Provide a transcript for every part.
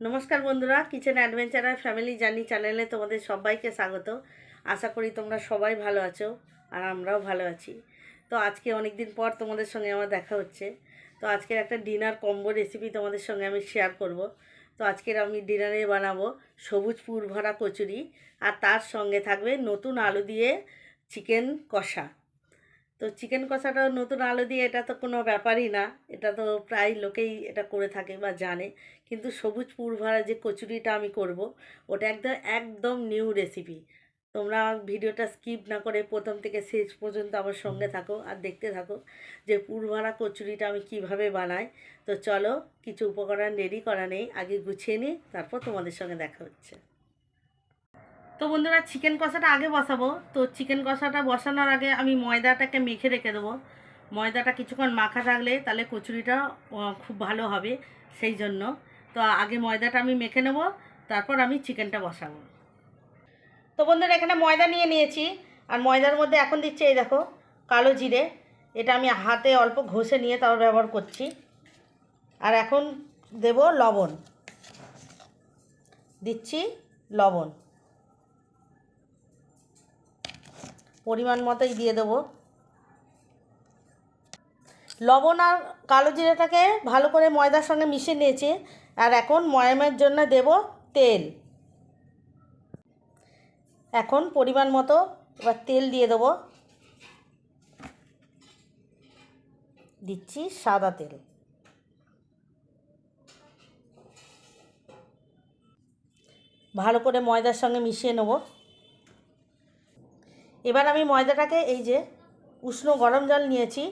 নমস্কার বন্ধুরা kitchen adventurer family journey চ্যানেলে তোমাদের সবাইকে স্বাগত। আশা করি তোমরা সবাই ভালো আছো আর আমরাও ভালো আছি। তো আজকে অনেক দিন পর তোমাদের সঙ্গে আমার দেখা হচ্ছে। তো আজকের একটা ডিনার কম্বো রেসিপি তোমাদের সঙ্গে আমি শেয়ার করব। তো আজকের আমি ডিনারে বানাবো সবুজ পুর ভরা কচুরি আর তার সঙ্গে থাকবে নতুন আলু দিয়ে চিকেন কষা। তো চিকেন কষাটা নতুন আলু দিয়ে এটা তো কোনো ব্যাপারই না। এটা তো প্রায় লোকেই এটা করে থাকে বা জানে। কিন্তু সবুজ ভরা যে কচুরিটা আমি করব, ওটা একদম একদম নিউ রেসিপি তোমরা ভিডিওটা স্কিপ না করে প্রথম থেকে শেষ পর্যন্ত আমার সঙ্গে থাকো আর দেখতে থাকো যে পুর ভরা কচুরিটা আমি কীভাবে বানাই। তো চলো, কিছু উপকরণ রেডি করা নেই, আগে গুছিয়ে নিই, তারপর তোমাদের সঙ্গে দেখা হচ্ছে। তো বন্ধুরা চিকেন কষাটা আগে বসাবো। তো চিকেন কষাটা বসানোর আগে আমি ময়দাটাকে মেখে রেখে দেবো। ময়দাটা কিছুক্ষণ মাখা থাকলে তাহলে কচুরিটা খুব ভালো হবে সেই জন্য। তো আগে ময়দাটা আমি মেখে নেব, তারপর আমি চিকেনটা বসাবো। তো বন্ধুরা এখানে ময়দা নিয়ে নিয়েছি, আর ময়দার মধ্যে এখন দিচ্ছে এই দেখো কালো জিরে। এটা আমি হাতে অল্প ঘষে নিয়ে তারপর ব্যবহার করছি। আর এখন দেব লবণ। দিচ্ছি লবণ। পরিমাণ মতোই দিয়ে দেবো। লবণ আর কালো জিরেটাকে ভালো করে ময়দার সঙ্গে মিশিয়ে নিয়েছি। আর এখন ময়ামের জন্য দেব তেল। এখন পরিমাণ মতো এবার তেল দিয়ে দেবো। দিচ্ছি সাদা তেল। ভালো করে ময়দার সঙ্গে মিশিয়ে নেব। এবার আমি ময়দাটাকে এই যে উষ্ণ গরম জল নিয়েছি,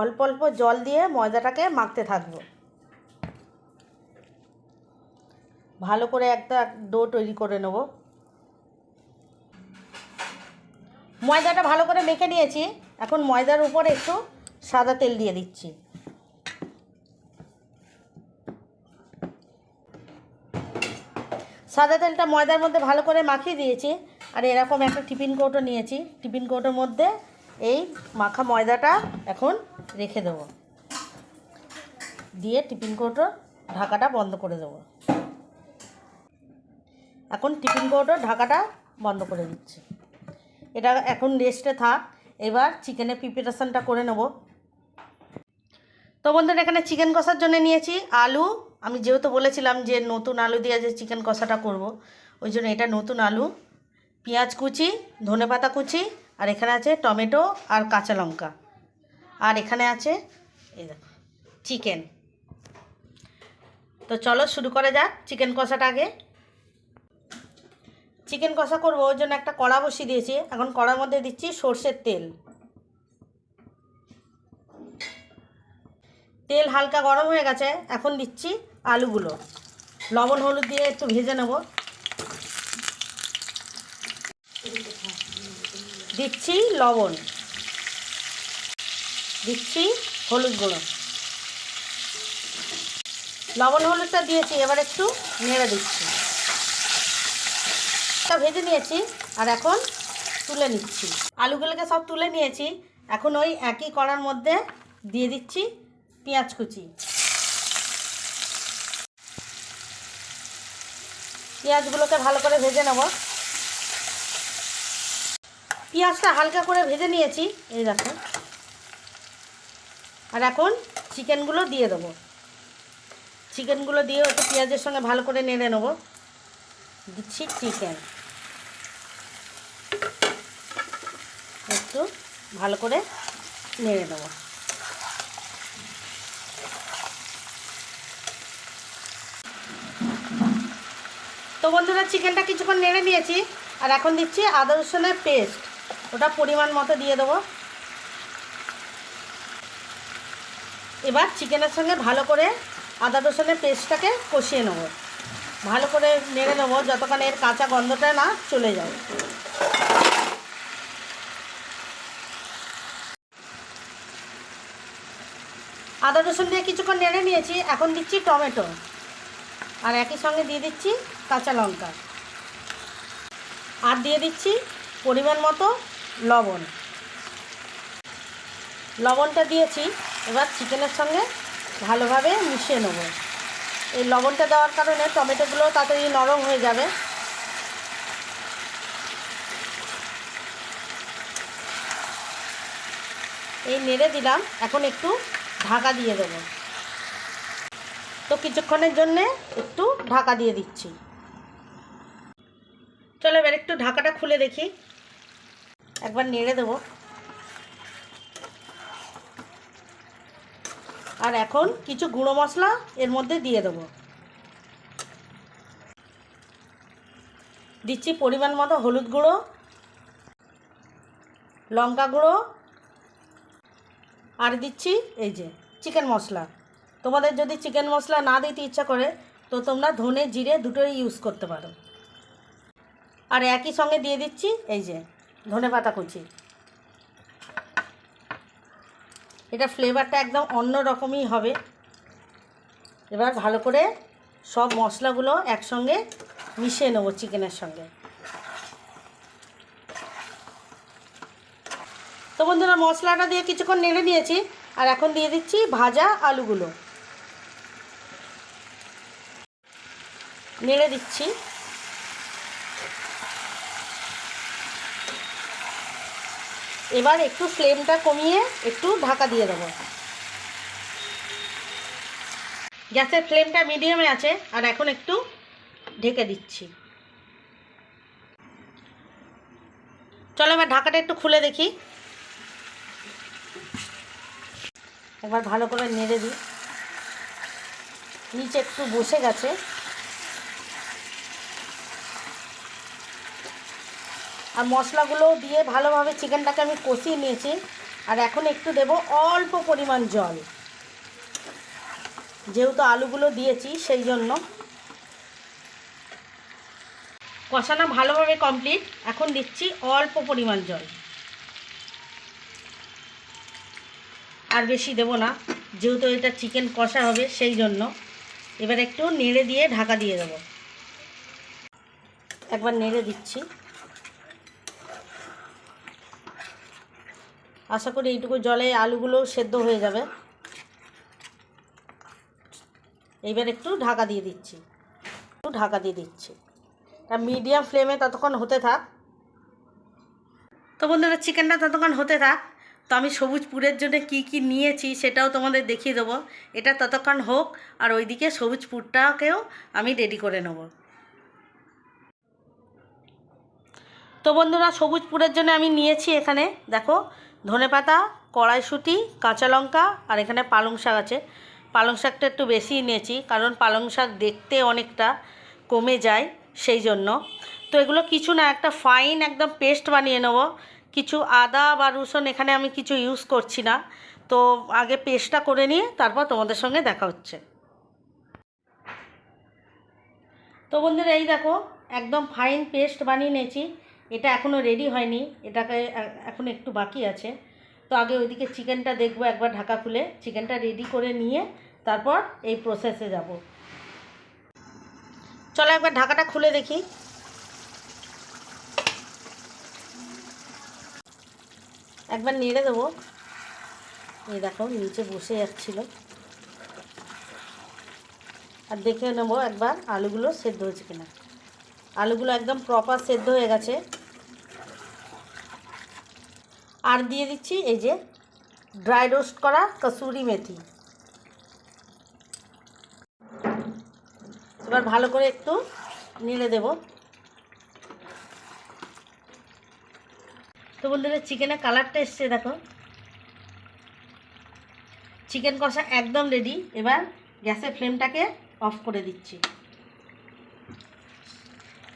অল্প অল্প জল দিয়ে ময়দাটাকে মাখতে থাকব। ভালো করে একটা ডো তৈরি করে নেব। ময়দাটা ভালো করে মেখে নিয়েছি, এখন ময়দার উপরে একটু সাদা তেল দিয়ে দিচ্ছি। সাদা তেলটা ময়দার মধ্যে ভালো করে মাখিয়ে দিয়েছি। আর এরকম একটা টিফিন কৌটো নিয়েছি। টিফিন কৌটোর মধ্যে এই মাখা ময়দাটা এখন রেখে দেবো। দিয়ে টিফিন কৌটো ঢাকাটা বন্ধ করে দেবো। এখন টিফিন কৌটো ঢাকাটা বন্ধ করে দিচ্ছি। এটা এখন রেস্টে থাক। এবার চিকেনের প্রিপারেশানটা করে নেব। তো বন্ধুরা, এখানে চিকেন কষার জন্য নিয়েছি আলু। আমি যেহেতু বলেছিলাম যে নতুন আলু দিয়ে যে চিকেন কষাটা করব, ওই জন্য এটা নতুন আলু, পেঁয়াজ কুচি ধনেপাতা কুচি, আর এখানে আছে টমেটো আর কাঁচা লঙ্কা। আর এখানে আছে চিকেন তো চলো শুরু করা যাক চিকেন কষাটা আগে। চিকেন কষা করব, ওই জন্য একটা কড়া বসিয়ে দিয়েছি। এখন কড়ার মধ্যে দিচ্ছি সর্ষের তেল। তেল হালকা গরম হয়ে গেছে, এখন দিচ্ছি আলুগুলো। লবণ, হলুদ দিয়ে একটু ভেজে নেব। দিচ্ছি লবণ। দিচ্ছি হলুদ গুঁড়ো। লবণ, হলুদটা দিয়েছি, এবার একটু নেড়ে দিচ্ছি। তা ভেজে নিয়েছি, আর এখন তুলে নিচ্ছি। আলুগুলোকে সব তুলে নিয়েছি, এখন ওই একই কড়ার মধ্যে দিয়ে দিচ্ছি পেঁয়াজ কুচি। পেঁয়াজগুলোকে ভালো করে ভেজে নেব। পেঁয়াজটা হালকা করে ভেজে নিয়েছি, এই দেখো। আর এখন চিকেনগুলো দিয়ে দেবো। চিকেনগুলো দিয়ে একটু পেঁয়াজের সঙ্গে ভালো করে নেড়ে নেব। দিচ্ছি চিকেন। একটু ভালো করে নেড়ে দেবো তো বন্ধুরা, চিকেনটা কিছুক্ষণ নেড়ে নিয়েছি। আর এখন দিচ্ছি আদা রসুনের পেস্ট। ওটা পরিমাণ মতো দিয়ে দেবো। এবার চিকেনের সঙ্গে ভালো করে আদা রসুনের পেস্টটাকে কষিয়ে নেব। ভালো করে নেড়ে নেব, যতক্ষণ এর কাঁচা গন্ধটা না চলে যায়। আদা রসুন দিয়ে কিছুক্ষণ নেড়ে নিয়েছি। এখন দিচ্ছি টমেটো। আর একই সঙ্গে দিয়ে দিচ্ছি কাঁচা লঙ্কা। আর দিয়ে দিচ্ছি পরিমাণ মতো লবণ। লবণটা দিয়েছি, এবার চিকেনের সঙ্গে ভালোভাবে মিশিয়ে নেব। এই লবণটা দেওয়ার কারণে টমেটোগুলো তাড়াতাড়ি নরম হয়ে যাবে। এই নেড়ে দিলাম, এখন একটু ঢাকা দিয়ে দেবো। তো কিছুক্ষণের জন্যে একটু ঢাকা দিয়ে দিচ্ছি। চলো এবার একটু ঢাকাটা খুলে দেখি। একবার নেড়ে দেবো। আর এখন কিছু গুঁড়ো মশলা এর মধ্যে দিয়ে দেবো। দিচ্ছি পরিমাণ মতো হলুদ গুঁড়ো, লঙ্কা গুঁড়ো, আর দিচ্ছি এই যে চিকেন মশলা। তোমাদের যদি চিকেন মশলা না দিতে ইচ্ছা করে, তো তোমরা ধনে জিরে দুটোই ইউজ করতে পারো। আর একই সঙ্গে দিয়ে দিচ্ছি এই যে ধনে পাতা কুচি। এটা ফ্লেভারটা একদম অন্য রকমই হবে। এবার ভালো করে সব মশলাগুলো একসঙ্গে মিশিয়ে নেব চিকেনের সঙ্গে। তো বন্ধুরা, মশলাটা দিয়ে কিছুক্ষণ নেড়ে নিয়েছি, আর এখন দিয়ে দিচ্ছি ভাজা আলুগুলো। নেড়ে দিচ্ছি। এবার একটু ফ্লেমটা কমিয়ে একটু ঢাকা দিয়ে দেবো। গ্যাসের ফ্লেমটা মিডিয়ামে আছে, আর এখন একটু ঢেকে দিচ্ছি। চলো এবার ঢাকাটা একটু খুলে দেখি। একবার ভালো করে নেড়ে দিই। নিচে একটু বসে গেছে। আর মশলাগুলো দিয়ে ভালোভাবে চিকেনটাকে আমি কষিয়ে নিয়েছি। আর এখন একটু দেব অল্প পরিমাণ জল। যেহেতু আলুগুলো দিয়েছি, সেই জন্য। কষানো ভালোভাবে কমপ্লিট এখন দিচ্ছি অল্প পরিমাণ জল। আর বেশি দেব না, যেহেতু এটা চিকেন কষা হবে, সেই জন্য। এবার একটু নেড়ে দিয়ে ঢাকা দিয়ে দেবো। একবার নেড়ে দিচ্ছি। আশা করি এইটুকু জলে আলুগুলো সেদ্ধ হয়ে যাবে। এইবার একটু ঢাকা দিয়ে দিচ্ছি। একটু ঢাকা দিয়ে দিচ্ছি। তা মিডিয়াম ফ্লেমে ততক্ষণ হতে থাক। তো বন্ধুরা চিকেনটা ততক্ষণ হতে থাক। তো আমি সবুজ পুরের জন্য কি কি নিয়েছি সেটাও তোমাদের দেখিয়ে দেবো। এটা ততক্ষণ হোক, আর ওইদিকে সবুজ পুরটাকেও আমি রেডি করে নেব। তো বন্ধুরা, সবুজ পুরের জন্য আমি নিয়েছি এখানে, দেখো ধনেপাতা, কড়াইশুঁটি, কাঁচা লঙ্কা আর এখানে পালং শাক আছে। পালং শাকটা একটু বেশি নিয়েছি কারণ পালং শাক দেখতে অনেকটা কমে যায় সেই জন্য। তো এগুলো কিছু না, একটা ফাইন একদম পেস্ট বানিয়ে নেব। কিছু আদা বা রসুন এখানে আমি কিছু ইউজ করছি না। তো আগে পেস্টটা করে নিয়ে তারপর তোমাদের সঙ্গে দেখা হচ্ছে। তো বন্ধুরা এই দেখো, একদম ফাইন পেস্ট বানিয়ে নিয়েছি। এটা এখনও রেডি হয়নি, এটাকে এখন একটু বাকি আছে। তো আগে ওইদিকে চিকেনটা দেখব, একবার ঢাকা খুলে। চিকেনটা রেডি করে নিয়ে তারপর এই প্রসেসে যাব। চলো একবার ঢাকাটা খুলে দেখি। একবার নেড়ে দেবো। এই দেখো, নিচে বসে যাচ্ছিল। আর দেখে নেব একবার আলুগুলো সেদ্ধ হয়েছে কিনা। আলুগুলো একদম প্রপার সেদ্ধ হয়ে গেছে। আর দিয়ে দিচ্ছি এই যে ড্রাই রোস্ট করা কসুরি মেথি। এবার ভালো করে একটু নেড়ে দেব। তো বন্ধুরা, চিকেনের কালারটা এসছে, দেখো। চিকেন কষা একদম রেডি এবার গ্যাসের ফ্লেমটাকে অফ করে দিচ্ছি।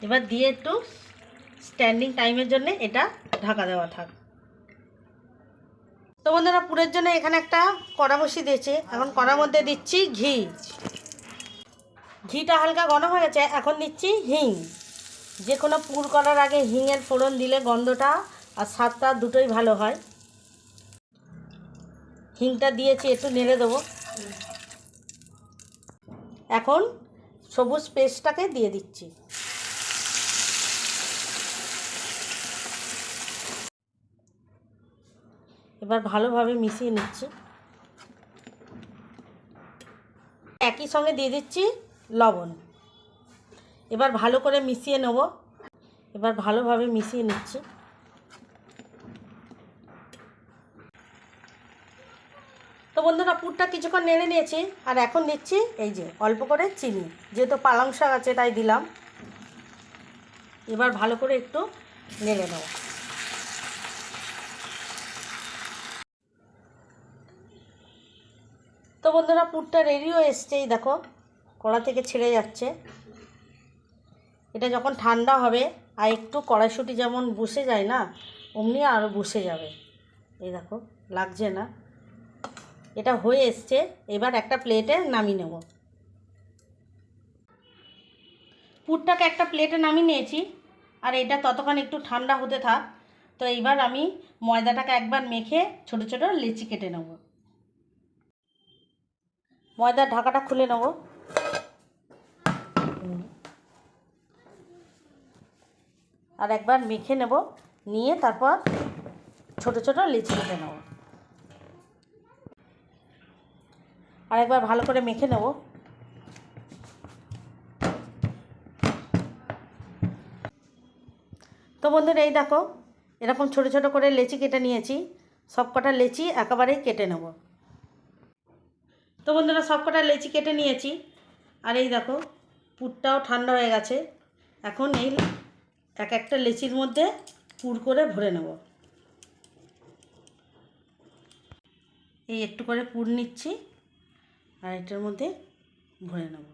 এবার দিয়ে একটু স্ট্যান্ডিং টাইমের জন্য এটা ঢাকা দেওয়া থাক। তো বন্ধুরা পুরের জন্য এখানে একটা কড়া বসিয়ে দিয়েছি। এখন কড়ার মধ্যে দিচ্ছি ঘি। ঘিটা হালকা ঘন হয়ে গেছে, এখন দিচ্ছি হিং। যে কোনো পুর করার আগে হিংয়ের ফোড়ন দিলে গন্ধটা আর স্বাদটা দুটোই ভালো হয়। হিংটা দিয়েছি, একটু নেড়ে দেবো। এখন সবুজ পেস্টটাকে দিয়ে দিচ্ছি। এবার ভালোভাবে মিশিয়ে নিচ্ছি। একই সঙ্গে দিয়ে দিচ্ছি লবণ। এবার ভালো করে মিশিয়ে নেব। এবার ভালোভাবে মিশিয়ে নিচ্ছি। তো বন্ধুরা, পুরটা কিছুক্ষণ নেড়ে নিয়েছি আর এখন দিচ্ছি এই যে অল্প করে চিনি। যেহেতু পালং শাক আছে, তাই দিলাম। এবার ভালো করে একটু নেড়ে নেব। তো বন্ধুরা, পুরটা রেডিও এসছে। এই দেখো, কড়া থেকে ছেড়ে যাচ্ছে। এটা যখন ঠান্ডা হবে, আর একটু কড়াইশুঁটি যেমন বসে যায় না, অমনি আরও বসে যাবে। এই দেখো, লাগছে না। এটা হয়ে এসছে, এবার একটা প্লেটে নামিয়ে নেব। পুরটাকে একটা প্লেটে নামিয়ে নিয়েছি, আর এটা ততক্ষণ একটু ঠান্ডা হতে থাক। তো এইবার আমি ময়দাটাকে একবার মেখে ছোট ছোট লেচি কেটে নেব। ময়দার ঢাকাটা খুলে নেব। আর একবার মেখে নেব, নিয়ে তারপর ছোট ছোট লিচি কেটে নেব। আর একবার ভালো করে মেখে নেব। তো বন্ধুরা, এই দেখো, এরকম ছোট ছোট করে লেচি কেটে নিয়েছি। সব কটা লেচি একেবারেই কেটে নেব। তো বন্ধুরা সব কটা লেচি কেটে নিয়েছি। আর এই দেখো, পুরটাও ঠান্ডা হয়ে গেছে। এখন এই এক একটা লেচির মধ্যে পুর করে ভরে নেব। এই একটু করে পুর নিচ্ছি আর এটার মধ্যে ভরে নেব।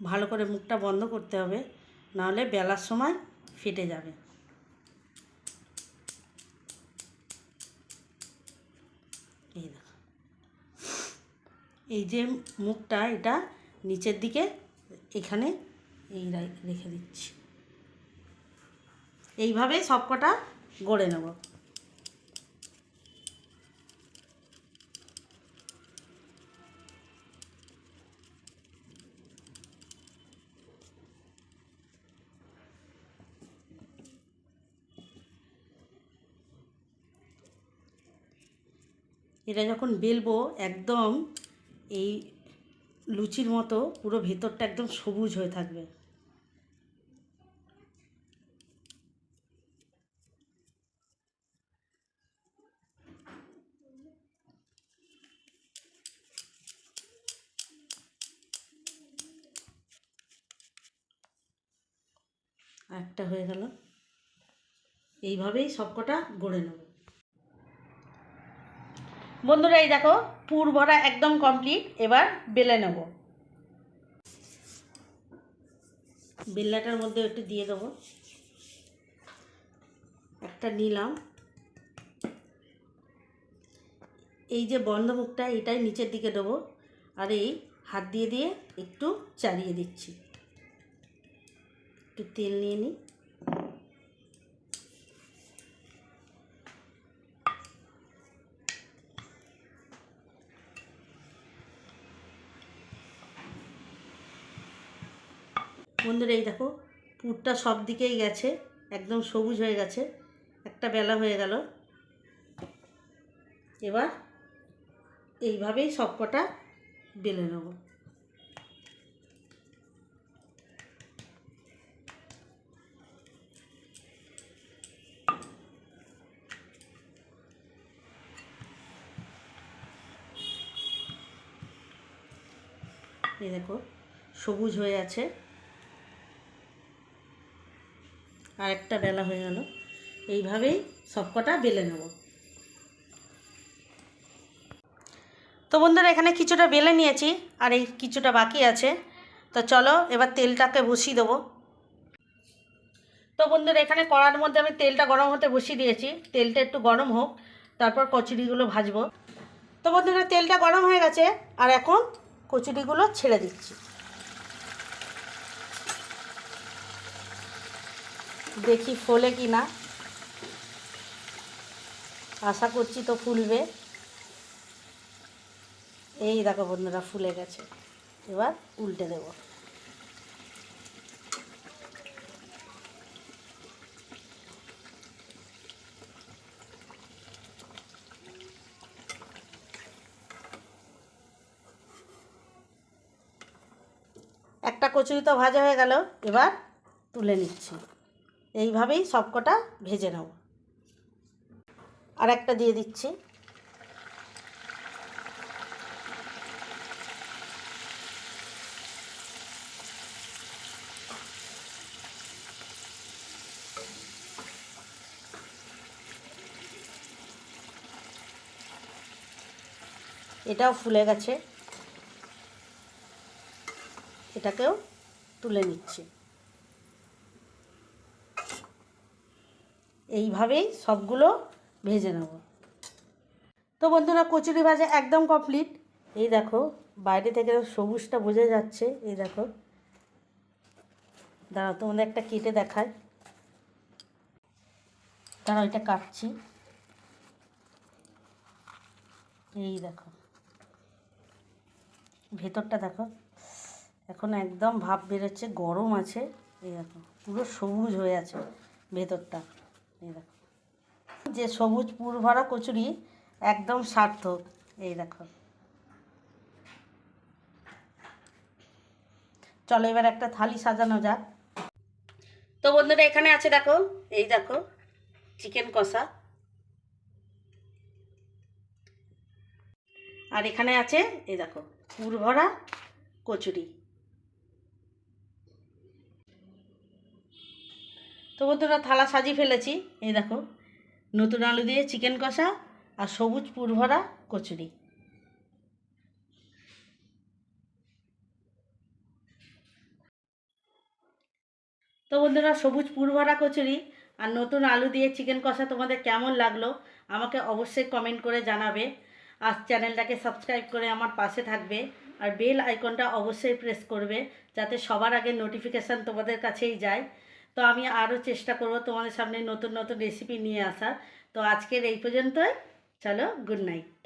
ভালো করে মুখটা বন্ধ করতে হবে, নাহলে বেলার সময় ফেটে যাবে এই দেখো এই যে মুখটা, এটা নিচের দিকে এখানে এই রেখে দিচ্ছি। এইভাবে সব কটা গড়ে নেব। এটা যখন বেলবো, একদম এই লুচির মতো পুরো ভেতরটা একদম সবুজ হয়ে থাকবে। একটা হয়ে গেল। এইভাবেই সবকটা গড়ে নেব। বন্ধুরা, এই দেখো পুর ভরা একদম কমপ্লিট এবার বেলে নেব। বেল্লাটার মধ্যে একটু দিয়ে দেবো। একটা নিলাম। এই যে বন্ধ মুখটা এটাই নিচের দিকে দেবো। আর এই হাত দিয়ে দিয়ে একটু চালিয়ে দিচ্ছি। একটু তেল নিয়ে নিই। বন্ধুরা, এই দেখো, পুরটা সব দিকেই গেছে, একদম সবুজ হয়ে গেছে, একটা বেলা হয়ে গেল। এবার এইভাবেই সব কটা বেলে নেব। এই দেখো, সবুজ হয়ে আছে। আর একটা বেলা হয়ে গেল। এইভাবেই সবকটা বেলে নেব। তো বন্ধুরা, এখানে কিছুটা বেলে নিয়েছি আর এই কিছুটা বাকি আছে। তো চলো, এবার তেলটাকে বসিয়ে দেবো। তো বন্ধুরা, এখানে কড়ার মধ্যে আমি তেলটা গরম হতে বসিয়ে দিয়েছি। তেলটা একটু গরম হোক, তারপর কচুরিগুলো ভাজবো। তো বন্ধুরা, তেলটা গরম হয়ে গেছে আর এখন কচুরিগুলো ছেড়ে দিচ্ছি। দেখি ফোলে কি না। আশা করছি তো ফুলবে। এই দেখো বন্ধুরা, ফুলে গেছে। এবার উল্টে দেব। একটা কচুরি তো ভাজা হয়ে গেল, এবার তুলে নিচ্ছি। এইভাবেই সবকটা ভেজে নেব। আর একটা দিয়ে দিচ্ছি। এটাও ফুলে গেছে। এটাকেও তুলে নিচ্ছি। এইভাবেই সবগুলো ভেজে নেব। তো বন্ধুরা, কচুরি ভাজা একদম কমপ্লিট এই দেখো, বাইরে থেকে সবুজটা বোঝা যাচ্ছে। এই দেখো, দাঁড়াও, তোমাদের একটা কেটে দেখায় দাঁড়াও, এটা কাটছি। এই দেখো, ভেতরটা দেখো, এখন একদম ভাব বেরোচ্ছে, গরম আছে। এই দেখো, পুরো সবুজ হয়ে আছে ভেতরটা। এই দেখো। যে সবুজ, পুর ভরা কচুরি একদম সার্থক। এই দেখো। চলো এবার একটা থালি সাজানো যাক। তো বন্ধুরা, এখানে আছে দেখো, এই দেখো, চিকেন কষা। আর এখানে আছে, এই দেখো, পুর ভরা কচুরি। তো বন্ধুরা, থালা সাজিয়ে ফেলেছি। এই দেখো, নতুন আলু দিয়ে চিকেন কষা আর সবুজ পুর ভরা কচুরি। তো বন্ধুরা, সবুজ পুর ভরা কচুরি আর নতুন আলু দিয়ে চিকেন কষা তোমাদের কেমন লাগল আমাকে অবশ্যই কমেন্ট করে জানাবে। আর চ্যানেলটাকে সাবস্ক্রাইব করে আমার পাশে থাকবে আর বেল আইকনটা অবশ্যই প্রেস করবে যাতে সবার আগে নোটিফিকেশান তোমাদের কাছেই যায়। তো আমি আরও চেষ্টা করব তোমাদের সামনে নতুন নতুন রেসিপি নিয়ে আসার। তো আজকের এই পর্যন্তই। চলো গুড নাইট